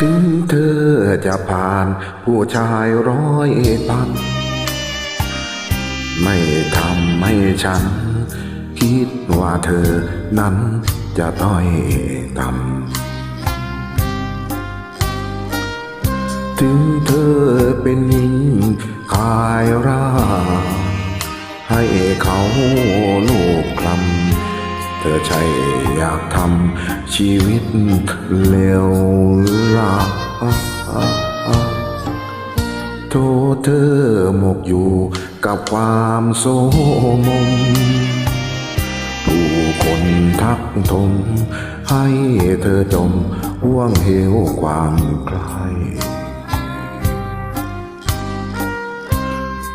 ถึงเธอจะผ่านผู้ชายร้อยพัน ไม่ทำให้ฉัน คิดว่าเธอนั้นจะต้อยต่ำถึงเธอเป็นหญิงขายรา ให้เขาลูกคลำ ธอใช่อยากทำชีวิตเลวร้ายโทษเธอหมกอยู่กับความโสมม ผู้คนทักทม ให้เธอจมห่วงเหวความใคร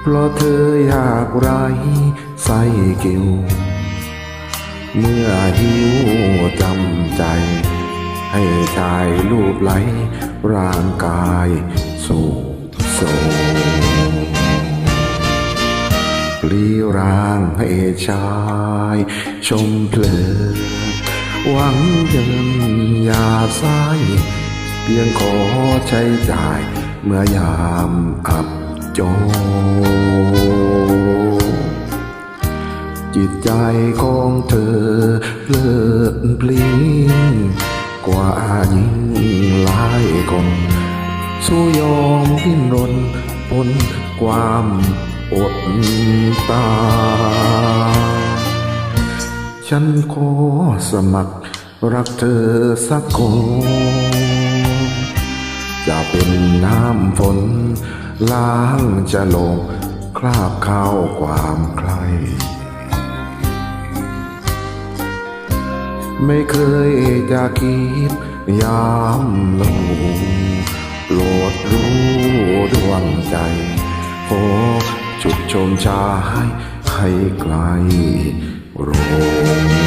เพราะเธออยากไรใส่กิว เมื่อหิวจำใจ ให้ชายลูบไหล ร่างกายสู่โซปลีร่างให้ชาย ชมเพลินหวังเยินยาสายเพียงขอใช้จ่าย เมื่อยามอับจน จิตใจของเธอเลิศปลิ้งกว่าหญิงหลายคนสู้ยอมดิ้นรนทนความอดตายฉันขอสมัครรักเธอสักคนจะเป็นน้ำฝนล้างจะลงคราบข้าวความใคร ไม่เคยจะคิดยามลงโปรดรู้ดวงใจขอจุดชมชายให้ไกลโรง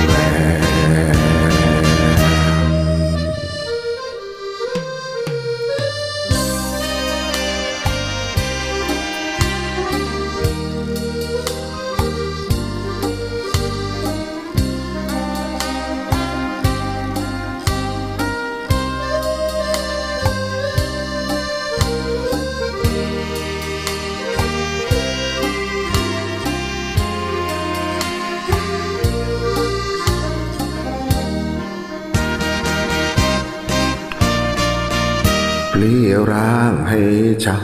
ลี่ร่างให้ชา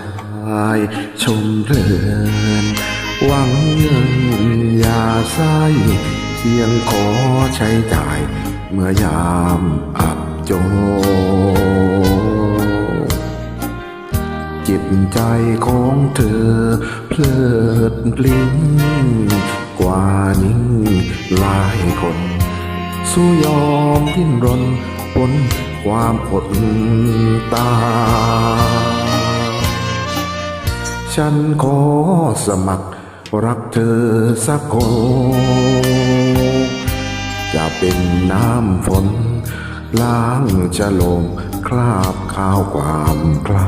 ยชมเพลิน หวังเงินยาไส้เพียงขอใช้จ่าย เมื่อยามอับจนจิตใจของเธอ เพลิดเพลินกว่านิ่งหลายคน สู้ยอมดิ้นรนปน ความอดตายฉันขอสมัครรักเธอสักคน จะเป็นน้ำฝน ล้างจะลงคราบข้าวความใคร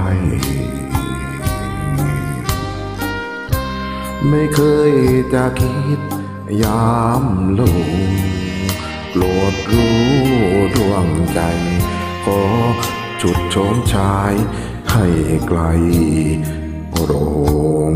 ไม่เคยจะคิดยามลงโปรดรู้ดวงใจ ขอจุดโชมชายให้ไกลโรง